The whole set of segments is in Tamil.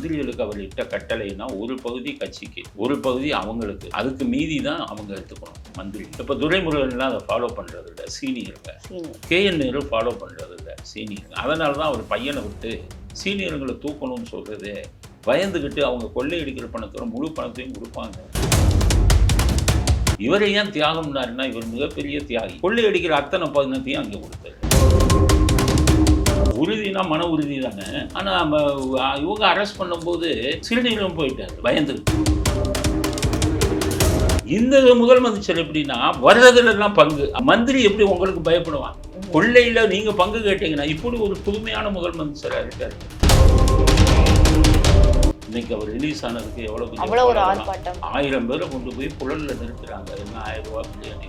மந்திரிகளுக்கு அவர் இட்ட கட்டளைன்னா ஒரு பகுதி கட்சிக்கு ஒரு பகுதி அவங்களுக்கு. அதுக்கு மீதி தான் அவங்க எடுத்துக்கணும் மந்திரி இப்போ துரைமுருகன்லாம் அதை ஃபாலோ பண்ணுறது இல்லை சீனியருங்க. Senior. K N Nehru follow பண்ணுறது இல்லை சீனியருங்க. அதனால தான் அவர் பையனை விட்டு சீனியருங்களை தூக்கணும்னு சொல்கிறது பயந்துக்கிட்டு அவங்க கொள்ளையடிக்கிற பணத்தோட முழு பணத்தையும் கொடுப்பாங்க. இவரை ஏன் தியாகம்னாருன்னா இவர் மிகப்பெரிய தியாகி. கொள்ளையடிக்கிற அத்தனை பணத்தையும் அங்கே கொடுத்தாரு. உறுதினா மன உறுதி தானே. ஆனால் நம்ம இவங்க அரெஸ்ட் பண்ணும்போது சிறுநீரம் போயிட்டாரு பயந்துக்கிட்டு இந்த முதலமைச்சர் எப்படின்னா வர்றதுல எல்லாம் பங்கு. மந்திரி எப்படி உங்களுக்கு பயப்படுவான்? கொள்ளையில நீங்க பங்கு கேட்டீங்கன்னா இப்படி ஒரு புதுமையான முதலமைச்சரா இருக்காரு. இன்னைக்கு அவர் ரிலீஸ் ஆனதுக்கு. ஆர்ப்பாட்டம். ஆயிரம் பேரை கொண்டு போய் புழல்ல நிறுத்துறாங்க. என்ன ஆயிரம் ரூபாய் பிரியாணி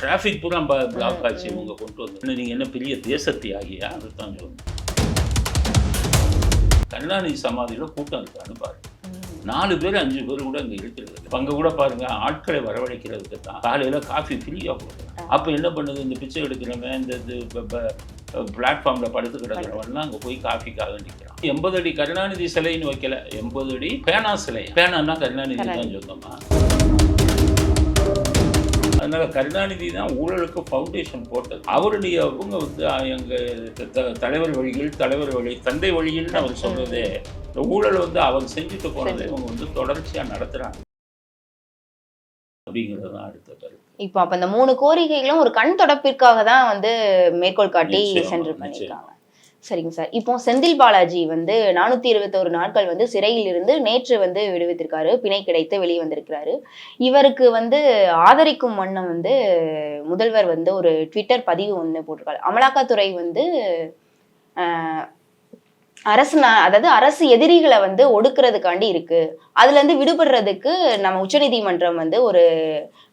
டிராஃபிக் பூரா பிளாக் ஆச்சு இவங்க கொண்டு வந்து நீங்க என்ன பெரிய தேச தியாகியா அதுதான் சொல்லணும் கருணாநிதி சமாதியில கூட்டம் இருக்கான்னு பாருங்க. நாலு பேர் அஞ்சு பேர் கூட அங்கே இருக்கிறது. அங்க கூட பாருங்க ஆட்களை வரவழைக்கிறதுக்கு தான். காலையில காஃபி ஃப்ரீயா கொடுக்குறாங்க அப்ப என்ன பண்ணுது? இந்த பிச்சை எடுக்கிறவன் இந்த இது பிளாட்ஃபார்ம்ல படுத்து கிடக்கிறவன்லாம் அங்க போய் காஃபிக்காக நிற்கிறான் எண்பது அடி கருணாநிதி சிலைன்னு வைக்கல. எண்பது அடி பேனா சிலை. பேனான்னா கருணாநிதி தான் சொந்தமா? அதனால கருணாநிதி தான் ஊழலுக்கு ஃபவுண்டேஷன் போட்டது. அவருடைய அவங்க வந்து அஹ், எங்க த- தலைவர் வழியில் தலைவர் வழி தந்தை வழியில்னு அவர் சொல்றதே இந்த ஊழல் வந்து அவர் செஞ்சுட்டு போனதை இவங்க வந்து தொடர்ச்சியா நடத்துறாங்க. அப்படிங்கிறது தான் அடுத்த கருத்து. இப்போ அப்ப இந்த மூணு கோரிக்கைகளும் ஒரு கண் தொடப்பிற்காக தான் வந்து மேற்கோள் காட்டி சென்று. பண்ணியிருக்காங்க. சரிங்க சார். இப்போ செந்தில் பாலாஜி வந்து நானூத்தி இருபத்தோரு நாட்கள் வந்து சிறையில் இருந்து நேற்று வந்து விடுவித்திருக்காரு. பிணை கிடைத்து வெளியே வந்திருக்கிறாரு. இவருக்கு வந்து ஆதரிக்கும் வண்ணம் வந்து முதல்வர் வந்து ஒரு ட்விட்டர் பதிவு ஒன்று போட்டிருக்காரு. அமலாக்கத்துறை வந்து அரசு அதாவது அரசு எதிரிகளை வந்து ஒடுக்குறதுக்காண்டி இருக்கு. அதுல இருந்து விடுபடுறதுக்கு நம்ம உச்சநீதிமன்றம் வந்து ஒரு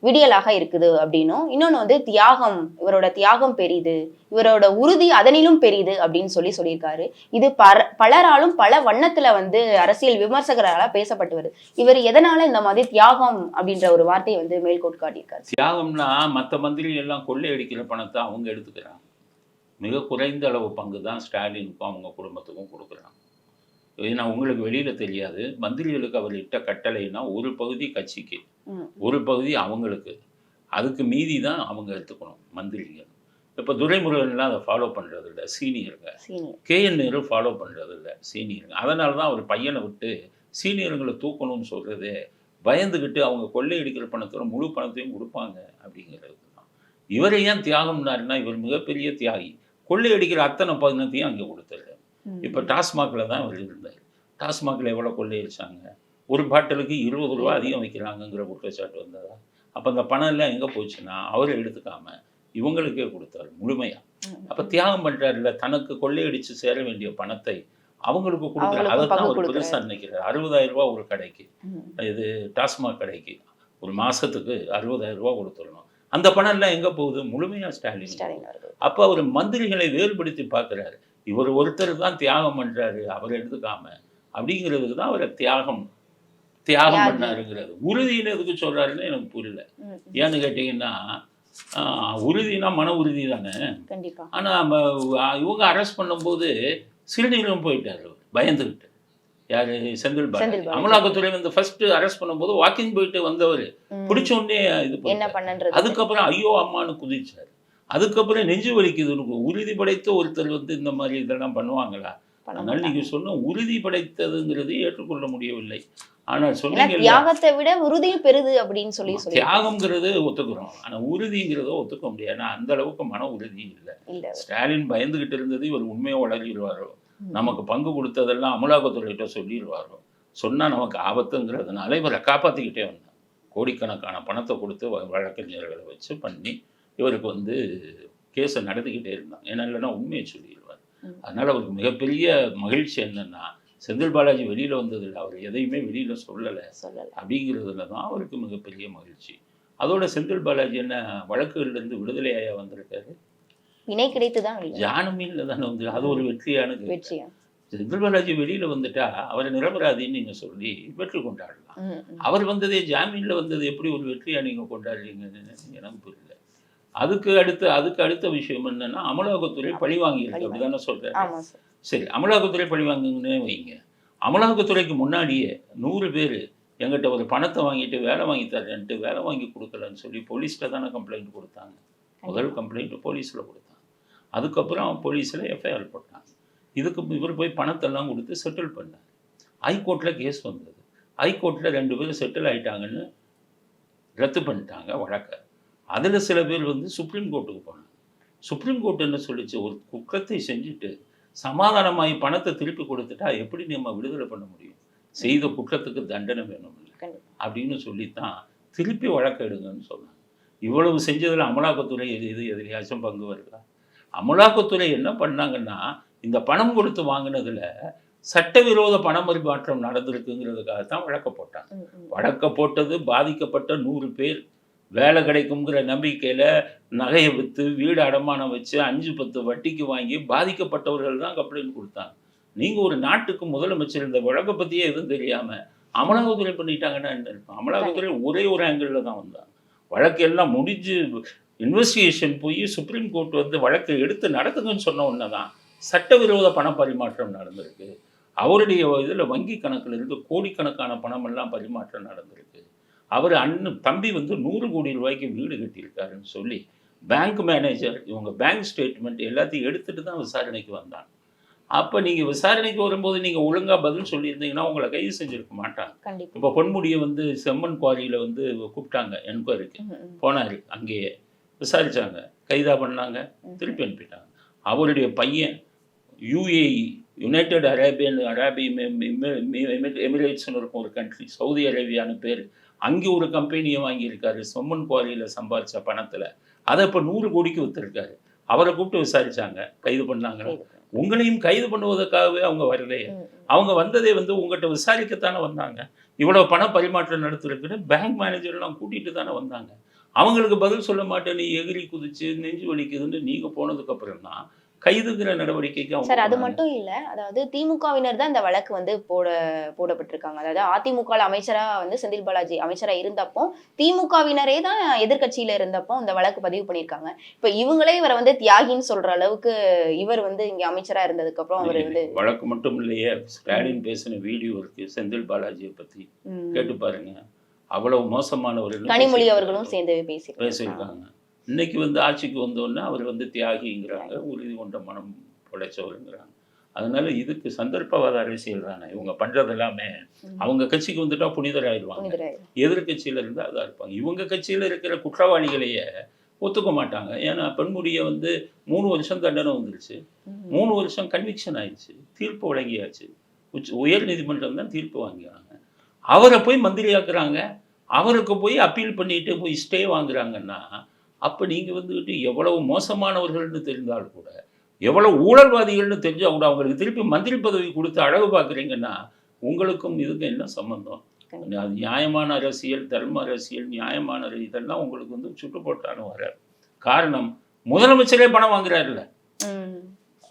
விடியலாக இருக்குது அப்படின்னும். இன்னொன்று வந்து தியாகம் இவரோட தியாகம் பெரிது. இவரோட உறுதி அதனிலும் பெரிது அப்படின்னு சொல்லி சொல்லியிருக்காரு. இது பர பலராலும் பல வண்ணத்துல வந்து அரசியல் விமர்சகரால பேசப்பட்டு வருது. இவர் எதனால இந்த மாதிரி தியாகம் அப்படின்ற ஒரு வார்த்தையை வந்து மேல்கோட் காட்டியிருக்காரு? தியாகம்னா மற்ற மந்திரி எல்லாம் கொள்ளையடிக்கிற பணத்தை அவங்க எடுத்துக்கிறாங்க. மிக குறைந்த அளவு பங்கு தான் ஸ்டாலினுக்கும் அவங்க குடும்பத்துக்கும் கொடுக்குறாங்க. ஏன்னா உங்களுக்கு வெளியில தெரியாது. மந்திரிகளுக்கு அவர் இட்ட கட்டளைன்னா ஒரு பகுதி கட்சிக்கு. ஒரு பகுதி அவங்களுக்கு. அதுக்கு மீதி தான் அவங்க எடுத்துக்கணும் மந்திரிகள். இப்போ துரைமுருகன்லாம் அதை ஃபாலோ பண்ணுறது இல்லை சீனியருங்க senior. K N Nehru follow பண்ணுறது இல்லை சீனியருங்க அதனால தான் அவர் பையனை விட்டு சீனியருங்களை தூக்கணும்னு சொல்கிறது பயந்துக்கிட்டு அவங்க கொள்ளையடிக்கிற பணத்தோட முழு பணத்தையும் கொடுப்பாங்க அப்படிங்கிறது தான் இவரை ஏன் தியாகம்னாருன்னா இவர் மிகப்பெரிய தியாகி. கொள்ளையடிக்கிற அத்தனை பணத்தையும் அங்கே கொடுத்தாரு. இப்போ டாஸ்மாகில் தான் அவர் இருந்தார். டாஸ்மாகில் எவ்வளோ கொள்ளையடிச்சாங்க? ஒரு பாட்டிலுக்கு இருபது ரூபா அதிகம் வைக்கிறாங்கங்கிற குற்றச்சாட்டு வந்ததா? அப்போ அந்த பணம் எல்லாம் எங்கே போச்சுன்னா அவர் எடுத்துக்காம இவங்களுக்கே கொடுத்தாரு முழுமையாக அப்போ தியாகம் பண்ணுறாருல தனக்கு கொள்ளையடிச்சு சேர வேண்டிய பணத்தை அவங்களுக்கு அவங்களுக்கும் அதை தான் கொடுக்குறாரு. பெருசாக நினைக்கிறார். அறுபதாயிரம் ரூபா ஒரு கடைக்கு. இது டாஸ்மாக் கடைக்கு. ஒரு மாசத்துக்கு அறுபதாயிரம் ரூபா கொடுத்துடணும். அந்த பணம் எல்லாம் எங்க போகுது? முழுமையா ஸ்டாலின் அப்ப அவர் மந்திரிகளை வேறுபடுத்தி பார்க்கிறாரு. இவர் ஒருத்தர் தான் தியாகம் பண்றாரு அவர் எடுத்துக்காம. அப்படிங்கிறதுக்கு தான் அவரை தியாகம் தியாகம் தியாகி. பண்ணாருங்கிறது உறுதின்னு எதுக்கு சொல்றாருன்னு எனக்கு புரியல. ஏன்னு கேட்டீங்கன்னா உறுதினா மன உறுதி தானே? ஆனா இவங்க அரெஸ்ட் பண்ணும்போது சிறுநீரம் போயிட்டாரு அவர், பயந்துகிட்டு. யாரு? செந்தில் பாலாஜி. அமலாக்கத்துறை வந்து ஃபர்ஸ்ட் அரெஸ்ட் பண்ணும்போது வாக்கிங் போயிட்டு வந்தவர். பிடிச்ச உடனே இது. பண்ணன்றது? அதுக்கப்புறம் ஐயோ அம்மான்னு குதிச்சாரு. அதுக்கப்புறம் நெஞ்சு வலிக்குது. உறுதி படைத்த ஒருத்தர் வந்து இந்த மாதிரி இதெல்லாம் பண்ணுவாங்களா? பண்ண அதனால நீங்க சொன்ன உறுதி படைத்ததுங்கிறது ஏற்றுக்கொள்ள முடியவில்லை. ஆனால் சொன்னீங்கல்ல தியாகத்தை விட உறுதி பெருது அப்படின்னு சொல்லி தியாகம்ங்கிறது ஒத்துக்கிறோம். ஆனா உறுதிங்கிறத ஒத்துக்க முடியாது. ஏன்னா அந்த அளவுக்கு மன உறுதி இல்லை. ஸ்டாலின் பயந்துகிட்டு இருந்தது இவர் உண்மையை வளரிடுவாரோ ம். நமக்கு பங்கு கொடுத்ததெல்லாம் அமலாக்கத்துறையிட்ட சொல்லிடுவாரோ? சொன்னா நமக்கு ஆபத்துங்கிறதுனால இவரை காப்பாத்திக்கிட்டே வந்தார் கோடிக்கணக்கான பணத்தை கொடுத்து வழக்கறிஞர்களை வச்சு பண்ணி இவருக்கு வந்து கேஸை நடத்திக்கிட்டே இருந்தாங்க ஏன்னா இல்லைன்னா உண்மையை சொல்லிடுவார். அதனால அவருக்கு மிகப்பெரிய மகிழ்ச்சி என்னன்னா செந்தில் பாலாஜி வெளியில வந்ததில்லை. அவர் எதையுமே வெளியில சொல்லலை. அப்படிங்கிறதுல தான் அவருக்கு மிகப்பெரிய மகிழ்ச்சி. அதோட செந்தில் பாலாஜி என்ன வழக்குகள்ல இருந்து விடுதலையாயா வந்திருக்காரு? வினை கிடைத்துதான் இல்லை. ஜானமீன்ல தானே வந்து. அது ஒரு வெற்றியான கேள்வி. வெற்றியா? பாலாஜி வெளியில வந்துட்டா அவரை நிரபராதின்னு நீங்க சொல்லி வெற்றி கொண்டாடலாம். அவர் வந்ததே ஜாமீன்ல வந்தது எப்படி ஒரு வெற்றியா நீங்க கொண்டாடுறீங்கன்னு எனக்கு புரியல. அதுக்கு அடுத்த அதுக்கு அடுத்த விஷயம் என்னன்னா அமலாக்கத்துறை பழி வாங்கியிருக்கு. அப்படிதானே சொல்றேன் சார். அமலாக்கத்துறை பழி வாங்குங்கன்னே வைங்க. அமலாக்கத்துறைக்கு முன்னாடியே நூறு பேர் எங்கிட்ட ஒரு பணத்தை வாங்கிட்டு வேலை வாங்கி தரேன்ட்டு வேலை வாங்கி கொடுக்கலன்னு சொல்லி போலீஸ்கிட்ட தானே கம்ப்ளைண்ட் கொடுத்தாங்க. முதல் கம்ப்ளைண்ட் போலீஸில் கொடுத்தாங்க. அதுக்கப்புறம் போலீஸில் எஃப்ஐஆர் போட்டாங்க. இதுக்கு இவர் போய் பணத்தெல்லாம் கொடுத்து செட்டில் பண்ணார். ஹைகோர்ட்டில் கேஸ் வந்தது. ஹைகோர்ட்டில் ரெண்டு பேரும் செட்டில் ஆயிட்டாங்கன்னு ரத்து பண்ணிட்டாங்க வழக்கை. அதில் சில பேர் வந்து சுப்ரீம் கோர்ட்டுக்கு போனாங்க. சுப்ரீம் கோர்ட் என்ன சொல்லிச்சு? ஒரு குற்றத்தை செஞ்சுட்டு சமாதானமாகி பணத்தை திருப்பி கொடுத்துட்டா எப்படி நம்ம விடுதலை பண்ண முடியும்? செய்த குற்றத்துக்கு தண்டனை வேணும். அப்படின்னு சொல்லித்தான் திருப்பி வழக்கு எடுங்கன்னு சொன்னாங்க. இவ்வளவு செஞ்சதில் அமலாக்கத்துறை எது எது எதிரியாச்சும் பங்கு வருதா? அமலாக்கத்துறை என்ன பண்ணாங்கன்னா இந்த பணம் கொடுத்து வாங்கினதுல சட்டவிரோத பண பரிமாற்றம் நடந்திருக்குங்கிறதுக்காக தான் வழக்க போட்டாங்க. வழக்க போட்டது பாதிக்கப்பட்ட நூறு பேர். வேலை கிடைக்குங்கிற நம்பிக்கையில் நகையை விற்று வீடு அடமானம் வச்சு அஞ்சு பத்து வட்டிக்கு வாங்கி பாதிக்கப்பட்டவர்கள் தான் கம்ப்ளைண்ட் கொடுத்தாங்க. நீங்கள் ஒரு நாட்டுக்கு முதலமைச்சர் இந்த வழக்கை பற்றியே எதுவும் தெரியாமல் அமலாக்கத்துறை பண்ணிட்டாங்கன்னா என்ன இருக்கும்? அமலாக்கத்துறை ஒரே ஒரு ஆங்கிளில் தான் வந்தாங்க. வழக்கு எல்லாம் முடிஞ்சு இன்வெஸ்டிகேஷன் போய் சுப்ரீம் கோர்ட் வந்து வழக்கை எடுத்து நடத்துங்கன்னு சொன்ன உடனே தான் சட்டவிரோத பண பரிமாற்றம் நடந்திருக்கு. அவருடைய இதில் வங்கி கணக்கில் இருந்து கோடிக்கணக்கான பணமெல்லாம் பரிமாற்றம் நடந்திருக்கு. அவர் அண்ணன் தம்பி வந்து நூறு கோடி ரூபாய்க்கு வீடு கட்டியிருக்காருன்னு சொல்லி பேங்க் மேனேஜர் இவங்க பேங்க் ஸ்டேட்மெண்ட் எல்லாத்தையும் எடுத்துட்டு தான் விசாரணைக்கு வந்தாங்க அப்போ நீங்கள் விசாரணைக்கு வரும்போது நீங்கள் ஒழுங்காக பதில் சொல்லியிருந்தீங்கன்னா உங்களை கைது செஞ்சிருக்க மாட்டாங்க. இப்போ பொன்முடியை வந்து செம்மன் குவாரியில் வந்து கூப்பிட்டாங்க என்கொயரிக்கு. போனார் அங்கேயே. விசாரிச்சாங்க. கைதா பண்ணாங்க. திருப்பி அனுப்பிட்டாங்க. அவருடைய பையன் யுஏஇ யுனைடெட் அரேபியன் அரேபி எமிரேட்ஸ்னு இருக்கும் ஒரு கண்ட்ரி சவுதி அரேபியான்னு பேர். அங்கே ஒரு கம்பெனியை வாங்கியிருக்காரு. சொம்மன் குவாரியில் சம்பாதிச்ச பணத்தில். அதை இப்போ நூறு கோடிக்கு விற்றுருக்காரு அவரை கூப்பிட்டு விசாரிச்சாங்க. கைது பண்ணாங்க. உங்களையும் கைது பண்ணுவதற்காகவே அவங்க வரலையே. அவங்க வந்ததே வந்து உங்கள்கிட்ட விசாரிக்கத்தானே வந்தாங்க. இவ்வளோ பண பரிமாற்றம் நடத்திருக்குன்னு பேங்க் மேனேஜர்லாம் கூட்டிகிட்டு தானே வந்தாங்க. அவங்களுக்கு பதில் சொல்ல மாட்டேன் நீ எகிரி குதிச்சு நெஞ்சு வலிக்குதுன்னு நீங்கள் போனதுக்கப்புறம் தான் கைதுங்கிற நடவடிக்கைக்கு சார் அது. மட்டும் இல்ல அதாவது திமுகவினர் தான் இந்த வழக்கு வந்து போட போடப்பட்டிருக்காங்க. அதாவது அதிமுக அமைச்சரா வந்து செந்தில் பாலாஜி அமைச்சரா இருந்தப்போ திமுகவினரே தான் எதிர்க்கட்சியில இருந்தப்போ இந்த வழக்கு பதிவு பண்ணியிருக்காங்க. இப்ப இவங்களே இவரை வந்து தியாகின்னு சொல்ற அளவுக்கு இவர் வந்து இங்க அமைச்சரா இருந்ததுக்கு அப்புறம் அவர் வந்து வழக்கு மட்டும் இல்லையே ஸ்டாலின் பேசின வீடியோ இருக்கு செந்தில் பாலாஜியை பத்தி கேட்டு பாருங்க. அவ்வளவு மோசமானவர் கனிமொழி அவர்களும் சேர்ந்து பேசியிருக்காங்க பேசியிருக்காங்க. இன்னைக்கு வந்து ஆட்சிக்கு வந்தோடனே அவர் வந்து தியாகிங்கிறாங்க உறுதி கொண்ட மனம் படைச்சவருங்கிறாங்க. அதனால இதுக்கு சந்தர்ப்பவாத அரசியல் தானே. இவங்க பண்றது எல்லாமே. அவங்க கட்சிக்கு வந்துட்டா புனிதராயிடுவாங்க. புனிதராய். எதிர்கட்சியில இருந்து அதாக இருப்பாங்க. இவங்க கட்சியில இருக்கிற குற்றவாளிகளையே ஒத்துக்க மாட்டாங்க. ஏன்னா பெண்முடியை வந்து மூணு வருஷம் தண்டனை வந்துருச்சு. மூணு வருஷம் கன்விக்ஷன் ஆயிடுச்சு. தீர்ப்பு வழங்கியாச்சு. உச்ச உயர் நீதிமன்றம் தான் தீர்ப்பு வாங்குறாங்க அவரை போய் மந்திரியாக்குறாங்க. அவருக்கு போய் அப்பீல் பண்ணிட்டு போய் ஸ்டே வாங்குறாங்கன்னா அப்போ நீங்கள் வந்துக்கிட்டு எவ்வளவு மோசமானவர்கள்னு தெரிந்தால் கூட எவ்வளவு ஊழல்வாதிகள்னு தெரிஞ்சால் கூட அவங்களுக்கு திருப்பி மந்திரி பதவி கொடுத்து அழகு பார்க்குறீங்கன்னா உங்களுக்கும் இதுக்கும் என்ன சம்பந்தம்? அது நியாயமான அரசியல் தர்ம அரசியல் நியாயமான இதெல்லாம் உங்களுக்கு வந்து சுட்டு போட்டாலும் வராது. காரணம் முதலமைச்சரே பணம் வாங்குறாருல்ல.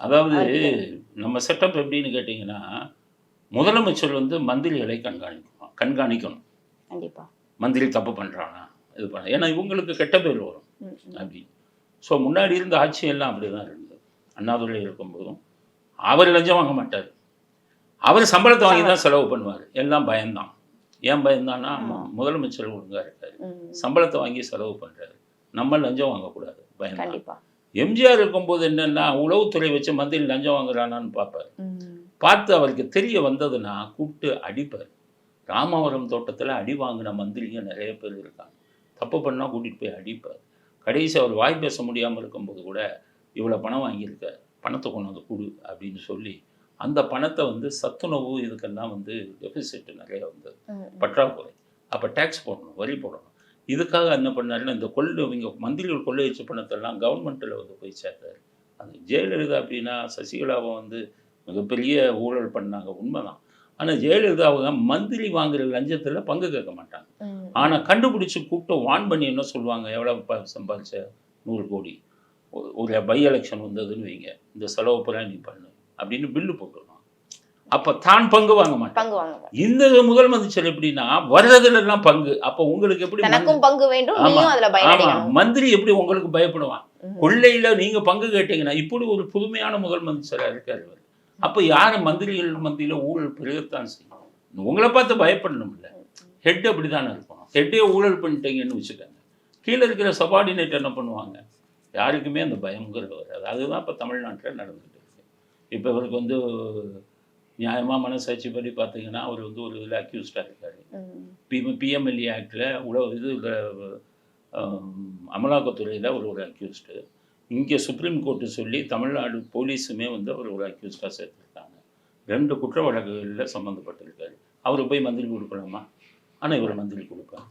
அதாவது அது- நம்ம செட்டப் எப்படின்னு கேட்டிங்கன்னா முதலமைச்சர் வந்து மந்திரிகளை கண்காணிக்கணும் கண்காணிக்கணும். கண்டிப்பா. மந்திரி தப்பு பண்ணுறானா இது பண்ண. ஏன்னா இவங்களுக்கு கெட்ட பேர் வரும். ம், ம். அப்படி. ஸோ முன்னாடி இருந்த ஆட்சி எல்லாம் அப்படி தான் இருந்தது. அண்ணாதுரை இருக்கும்போதும் அவர் லஞ்சம் வாங்க மாட்டார். அவர் சம்பளத்தை வாங்கி தான் செலவு பண்ணுவார். எல்லாம் பயம்தான். ஏன் பயந்தான்னா ஆமா. முதலமைச்சர் ஒழுங்கா இருக்காரு. சம்பளத்தை வாங்கி செலவு பண்ணுறாரு நம்ம லஞ்சம் வாங்கக்கூடாது. பயம்தான். கண்டிப்பா. எம்ஜிஆர் இருக்கும்போது என்னன்னா உளவுத்துறை வச்சு மந்திரி லஞ்சம் வாங்குறானான்னு பார்ப்பார். பார்த்து அவருக்கு தெரிய வந்ததுன்னா கூப்பிட்டு அடிப்பார். ராமவரம் தோட்டத்தில் அடி வாங்கின மந்திரிங்க நிறைய பேர் இருக்காங்க. தப்பு பண்ணால் கூட்டிகிட்டு போய் அடிப்பார். கடைசி அவர் வாய் பேச முடியாமல் இருக்கும்போது கூட இவ்வளோ பணம் வாங்கியிருக்க பணத்தை கொண்டு வந்து கொடு அப்படின்னு சொல்லி அந்த பணத்தை வந்து சத்துணவு இதுக்கெல்லாம் வந்து டெபிசிட் நிறைய வந்தது ம். பற்றாக்குறை. அப்போ டேக்ஸ் போடணும் வரி போடணும். இதுக்காக என்ன பண்ணாருன்னா இந்த கொள்ளை இவங்க மந்திரிகள் கொள்ளையடிச்ச பணத்தெல்லாம் கவர்மெண்ட்டில் வந்து போய் சேர்த்தாரு. அது ஜெயலலிதா அப்படின்னா சசிகலாவை வந்து மிகப்பெரிய ஊழல் பண்ணாங்க. உண்மைதான். ஆனால் ஜெயலலிதா அவங்க மந்திரி வாங்குற லஞ்சத்தில் பங்கு கேட்க மாட்டாங்க. ஆனால் கண்டுபிடிச்சி கூப்பிட்டு வான் பண்ணி என்ன சொல்லுவாங்க? எவ்வளோ சம்பாதிச்ச நூறு கோடி. ஒரு பை எலெக்ஷன் வந்ததுன்னு வைங்க. இந்த செலவு பூரா நீ பண்ணு. அப்படின்னு பில்லு போட்டுருவான் அப்போ தான் பங்கு வாங்க வாங்க இந்த முதலமைச்சர் எப்படின்னா வர்றதுல எல்லாம் பங்கு. அப்போ உங்களுக்கு எப்படி பங்கு வேண்டும் மந்திரி எப்படி உங்களுக்கு பயப்படுவான். கொள்ளையில நீங்க பங்கு கேட்டீங்கன்னா இப்படி ஒரு புதுமையான முதலமைச்சரா இருக்காரு இவர். அப்போ யார் மந்திரிகள் மத்தியில் ஊழல் பெருகத்தான் செய்யும்? உங்களை பார்த்து பயப்படணும்ல. ஹெட் அப்படி தானே இருக்கணும் ஹெட்டே ஊழல் பண்ணிட்டீங்கன்னு வச்சுக்கோங்க. கீழே இருக்கிற சபார்டினேட் என்ன பண்ணுவாங்க? யாருக்குமே அந்த பயங்கிறது வராது அதுதான் இப்போ தமிழ்நாட்டில் நடந்துகிட்டு இருக்கு. இப்போ இவருக்கு வந்து நியாயமாக மனசாட்சி படி பார்த்தீங்கன்னா அவர் வந்து ஒரு இதில் அக்யூஸ்டாக இருக்காரு. பி பிஎம்எல்ஏ ஆக்டில் உழவு இது அமலாக்கத்துறையில் அவர் ஒரு அக்யூஸ்டு இங்கே சுப்ரீம் கோர்ட்டு சொல்லி தமிழ்நாடு போலீஸுமே வந்து அவர் ஒரு அக்யூஸ்டாக சேர்த்துருக்காங்க. ரெண்டு குற்ற வழக்குகளில் சம்மந்தப்பட்டிருக்காரு அவர் போய் மந்திரி கொடுக்கலாமா? ஆனால் இவர் மந்திரி கொடுக்கலாம்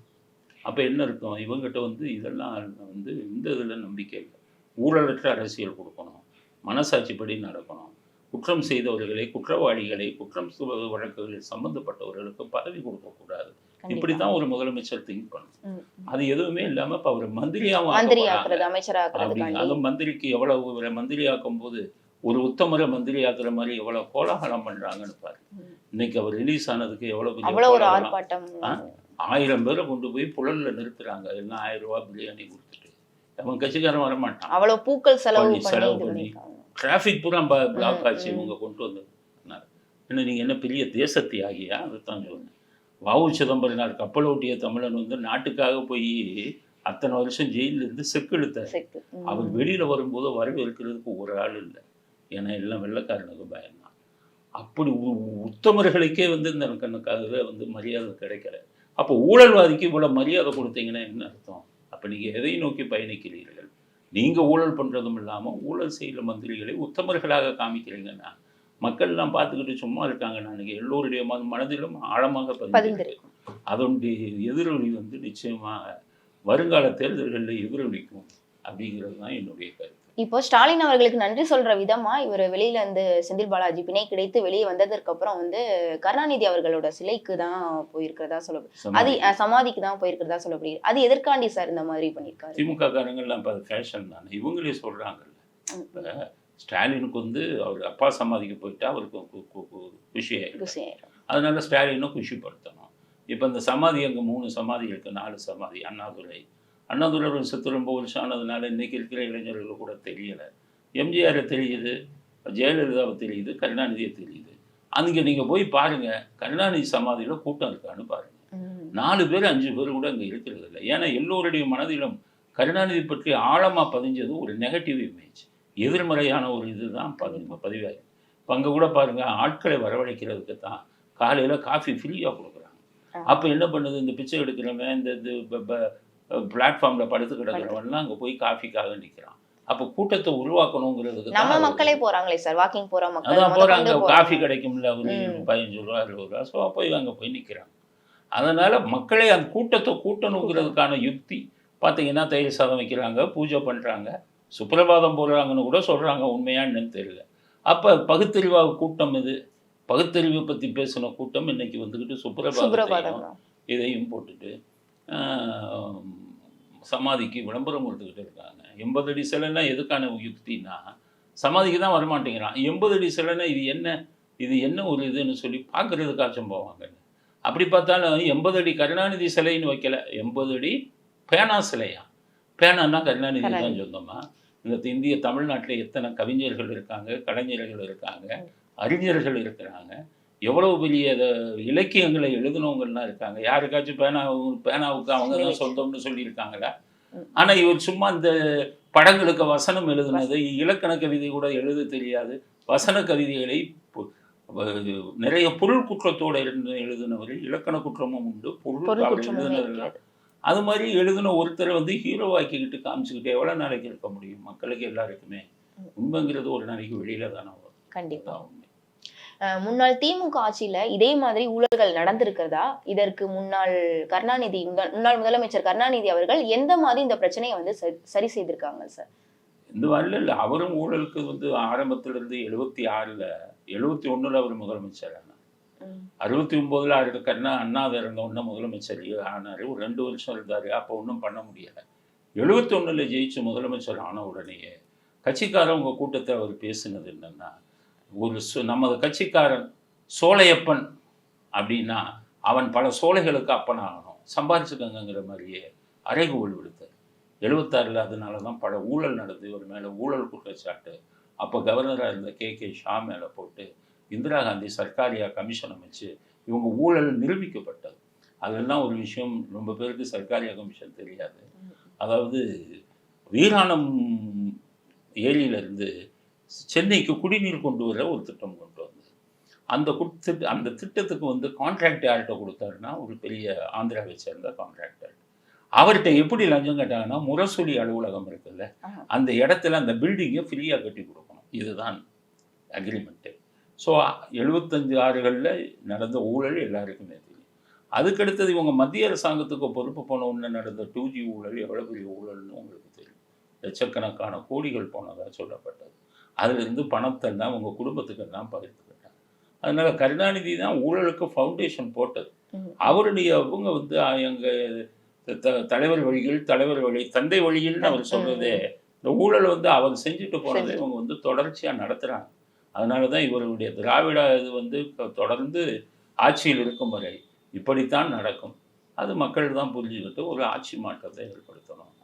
அப்போ என்ன இருக்கும்? இவங்ககிட்ட வந்து இதெல்லாம் வந்து இந்த இதில் நம்பிக்கை இல்லை. ஊழலற்ற அரசியல் கொடுக்கணும். மனசாட்சிப்படி நடக்கணும். குற்றம் செய்தவர்களை குற்றவாளிகளை குற்றம் வழக்குகளில் சம்பந்தப்பட்டவர்களுக்கு பதவி கொடுக்கக்கூடாது இப்படி. தான் ஒரு முதலமைச்சர் திங்க் பண்ணணும் ம். அது எதுவுமே இல்லாம இப்ப அவர் மந்திரியாவும் மந்திரி ஆக்கப் ஆக்குறது போறாங்க. அமைச்சர் அப்படிங்க. ஆக்குறதுக்காண்டி அதுவும் மந்திரிக்கு எவ்வளவு மந்திரி ஆக்கும் போது ஒரு உத்தமரை மந்திரி ஆக்குற மாதிரி எவ்வளவு கோலாகலம் பண்றாங்கன்னு பாரு. இன்னைக்கு அவர் ரிலீஸ் ஆனதுக்கு எவ்வளவு ஒரு. ஆர்ப்பாட்டம்? ஆயிரம் பேரை கொண்டு போய் புழல்ல நிறுத்துறாங்க எல்லாம் ஆயிரம் ரூபாய் பிரியாணி கொடுத்துட்டு அவன் கட்சிக்காரன் வரமாட்டான் அவ்வளவு பூக்கள் செலவு செலவு பண்ணி. டிராஃபிக் பூரா பிளாக் ஆச்சு. இவங்க கொண்டு வந்து என்ன நீங்க என்ன பெரிய தேச தியாகியா அதுதான் சொல்றேன் வாவு சிதம்பரனார் கப்பல் ஓட்டிய தமிழன் வந்து நாட்டுக்காக போய் அத்தனை வருஷம் செக்கெடுத்தார். செக்கு. ம். அவர் வெளியில வரும்போது வரவேற்கிறதுக்கு ஒரு ஆள் இல்லை. ஏன்னா எல்லாம் வெள்ளக்காரனுக்கு பயந்தான் அப்படி உத்தமர்களுக்கே வந்து இந்த கணக்காக வந்து மரியாதை கிடைக்கல. அப்போ ஊழல்வாதிக்கு இவ்வளவு மரியாதை கொடுத்தீங்கன்னா என்ன அர்த்தம்? அப்போ நீங்க எதை நோக்கி பயணிக்கிறீர்கள்? நீங்க ஊழல் பண்றதும் இல்லாம ஊழல் செய்கிற மந்திரிகளை உத்தமர்களாக காமிக்கிறீங்கன்னா மக்கள்லாம் பார்த்துக்கிட்டு சும்மா இருக்காங்க. நாளைக்கு எல்லோருடைய மன- மனதிலும் ஆழமாக பதிந்திருக்கு பதிந்திருக்கு அதனுடைய எதிரொலி வந்து நிச்சயமாக வருங்கால தேர்தல்களில் எதிரொலிக்கும் அப்படிங்கிறது தான் என்னுடைய கருத்து. இப்போ ஸ்டாலின் அவர்களுக்கு நன்றி சொல்ற விதமா இவர் வெளியில இருந்து செந்தில் பாலாஜி பிணை கிடைத்து வெளியே வந்ததற்கு அப்புறம் வந்து கருணாநிதி அவர்களோட சிலைக்கு தான் போயிருக்கிறதா சொல்ல அது சமாதிக்கு தான் போயிருக்கிறதா சொல்லப்படுகிறது அது எதற்காண்டி சார் இந்த மாதிரி பண்ணியிருக்காரு? திமுக காரங்கள்லாம் இப்போ அது ஃபேஷன் தானே. இவங்களே. இப்போ ஸ்டாலினுக்கு வந்து அவர் அப்பா சமாதிக்கு போயிட்டா அவருக்கு கு- கு- கு- குஷி ஆயிடும். அதனால ஸ்டாலினும் குஷிப்படுத்தணும். இப்போ இந்த சமாதி அங்கே மூணு சமாதி இருக்குது நாலு சமாதி அண்ணாதுரை. அண்ணாதுரை ஒரு செத்து ரொம்ப வருஷம் ஆனதுனால இன்னைக்கு இருக்கிற இளைஞர்களுக்கு கூட தெரியலை. எம்ஜிஆரை தெரியுது ஜெயலலிதாவை தெரியுது கருணாநிதியை தெரியுது. அங்கே நீங்கள் போய் பாருங்க கருணாநிதி சமாதியில் கூட்டம் இருக்கான்னு பாருங்க. ம். நாலு பேர் அஞ்சு பேர் கூட அங்கே இருக்கிறது இல்லை. ஏன்னா எல்லோருடைய மனதிலும் கருணாநிதி பற்றி ஆழமாக பதிஞ்சது ஒரு நெகட்டிவ் இமேஜ் எதிர்மறையான ஒரு இதுதான் பதிவு பதிவாகி இப்போ அங்கே கூட பாருங்க ஆட்களை வரவழைக்கிறதுக்கு தான் காலையில் காஃபி ஃப்ரீயாக கொடுக்குறாங்க. அப்போ என்ன பண்ணுது? இந்த பிச்சை எடுக்கிறவன் இந்த இது பிளாட்ஃபார்மில் படுத்து கிடக்கிறவன்லாம் அங்கே போய் காஃபிக்காக நிற்கிறான் அப்போ கூட்டத்தை உருவாக்கணுங்கிறதுக்கு நம்ம மக்களே போறாங்களே சார். வாக்கிங் போற மக்கள் அதான் போறாங்க. காஃபி கிடைக்கும்ல ஒரு. பதினஞ்சு ரூபா இருபது ரூபா. ஸோ போய் அங்கே போய் நிற்கிறாங்க அதனால மக்களை அந்த கூட்டத்தை கூட்டணுங்கிறதுக்கான யுக்தி. பார்த்தீங்கன்னா தயிர் சாதம் வைக்கிறாங்க பூஜை பண்ணுறாங்க சுப்பிரபாதம் போடுறாங்கன்னு கூட சொல்கிறாங்க உண்மையா என்னன்னு தெரியல. அப்போ பகுத்தறிவாக கூட்டம் இது? பகுத்தறிவை பற்றி பேசின கூட்டம் இன்னைக்கு வந்துக்கிட்டு தான். இதையும் போட்டுட்டு சமாதிக்கு விளம்பரம் கொடுத்துக்கிட்டு இருக்காங்க. எண்பது அடி சிலைன்னா எதுக்கான யுக்தினா சமாதிக்கு தான் வரமாட்டேங்கிறான். எண்பது அடி சிலைன்னா இது என்ன? இது என்ன ஒரு இதுன்னு சொல்லி பார்க்கறதுக்காச்சும் போவாங்க அப்படி பார்த்தாலும் எண்பது அடி கருணாநிதி சிலைன்னு வைக்கல. எண்பது அடி பேனா சிலையா? பேனான்னா கருணாநிதி தான் கருணாநிதி. இந்த இந்திய தமிழ்நாட்டில் எத்தனை கவிஞர்கள் இருக்காங்க கலைஞர்கள் இருக்காங்க அறிஞர்கள் இருக்கிறாங்க எவ்வளவு பெரிய இலக்கியங்களை எழுதினவங்கலாம் இருக்காங்க. யாருக்காச்சும் பேனா பேனாவுக்கு அவங்க தான் சொந்தம்னு சொல்லியிருக்காங்களா? ம். ஆனா இவர் சும்மா இந்த படங்களுக்கு வசனம் எழுதுனது இலக்கண கவிதை கூட எழுத தெரியாது. வசன கவிதைகளை நிறைய பொருள் குற்றத்தோட இருந்து எழுதினவர் இலக்கண குற்றமும் உண்டு. பொருள் பொருள் அது மாதிரி எழுதின ஒருத்தரை வந்து ஹீரோவாக்கிக்கிட்டு காமிச்சுக்கிட்டு எவ்வளவு நாளைக்கு இருக்க முடியும்? மக்களுக்கு எல்லாருக்குமே. உண்மைங்கிறது ஒரு நாளைக்கு வெளியில தானே வரும். கண்டிப்பா. அதான் உண்மை. முன்னாள் திமுக ஆட்சியில இதே மாதிரி ஊழல்கள் நடந்திருக்கிறதா? இதற்கு முன்னாள் கருணாநிதி முன்னாள் முதலமைச்சர் கருணாநிதி அவர்கள் எந்த மாதிரி இந்த பிரச்சனையை வந்து சரி- செய்திருக்காங்க சார்? இந்த வரல இல்லை. அவரும் ஊழலுக்கு வந்து ஆரம்பத்துல இருந்து எழுபத்தி ஆறுல எழுபத்தி ஒண்ணுல அவர் முதலமைச்சர் அறுபத்தி ஒன்பதுல இருக்கன்னா கண்ணா அண்ணாத இருந்த உடனே முதலமைச்சர் ஆனார். ஒரு ரெண்டு வருஷம் இருந்தார். அப்போ ஒன்றும் பண்ண முடியலை. எழுபத்தி ஒண்ணுல ஜெயிச்சு முதலமைச்சர் ஆன உடனேயே கட்சிக்காரவங்க கூட்டத்தை அவர் பேசினது என்னன்னா ஒரு சு- நமது கட்சிக்காரன் சோலையப்பன் அப்படின்னா அவன் பல சோலைகளுக்கு அப்பனாகணும். சம்பாதிச்சுக்கங்கிற மாதிரியே அறைகோல் விடுத்தார். எழுபத்தாறில் அதனால தான் பல ஊழல் நடந்து ஒரு மேலே ஊழல் குற்றச்சாட்டு. அப்போ கவர்னராக இருந்த கே கே ஷா மேலே போட்டு இந்திரா காந்தி சர்க்காரியா கமிஷன் அமைச்சு இவங்க ஊழல் நிரூபிக்கப்பட்டது. அதெல்லாம் ஒரு விஷயம் ரொம்ப பேருக்கு சர்க்காரியா கமிஷன் தெரியாது. அதாவது வீராணம் ஏரியிலிருந்து சென்னைக்கு குடிநீர் கொண்டு வர ஒரு திட்டம் கொண்டு வந்தது. அந்த குட் திட்ட அந்த திட்டத்துக்கு வந்து கான்ட்ராக்ட் யார்கிட்ட கொடுத்தாருன்னா ஒரு பெரிய ஆந்திராவை சேர்ந்த கான்ட்ராக்டர் அவர்கிட்ட எப்படி லஞ்சம் கேட்டாங்கன்னா முரசொலி அலுவலகம் இருக்குல்ல. அந்த இடத்துல அந்த பில்டிங்கை ஃப்ரீயாக கட்டி கொடுக்கணும். இதுதான் அக்ரிமெண்ட்டு ஸோ எழுபத்தஞ்சு ஆறுகளில் நடந்த ஊழல் எல்லாருக்குமே தெரியும். அதுக்கடுத்தது இவங்க மத்திய அரசாங்கத்துக்கு பொறுப்பு போன உடனே நடந்த டூ ஜி ஊழல் எவ்வளோ பெரிய ஊழல்னு உங்களுக்கு தெரியும். லட்சக்கணக்கான கோடிகள் போனதாக சொல்லப்பட்டது. அதிலிருந்து பணத்தெல்லாம் அவங்க குடும்பத்துக்கெல்லாம் பகிர்ந்துக்கிட்டாங்க அதனால கருணாநிதி தான் ஊழலுக்கு ஃபவுண்டேஷன் போட்டது. அவருடைய அவங்க வந்து அஹ், எங்க த- த- தலைவர் வழியில் தலைவர் வழி தந்தை வழியில்னு அவர் சொல்றதே இந்த ஊழல் வந்து அவர் செஞ்சுட்டு போனதை. இவங்க வந்து தொடர்ச்சியா நடத்துறாங்க. அதனால தான் இவருடைய திராவிட இது வந்து தொடர்ந்து ஆட்சியில் இருக்கும் வரை இப்படித்தான் நடக்கும். அது மக்கள் தான் புரிஞ்சுக்கிட்டு ஒரு ஆட்சி மாற்றத்தை ஏற்படுத்தணும்.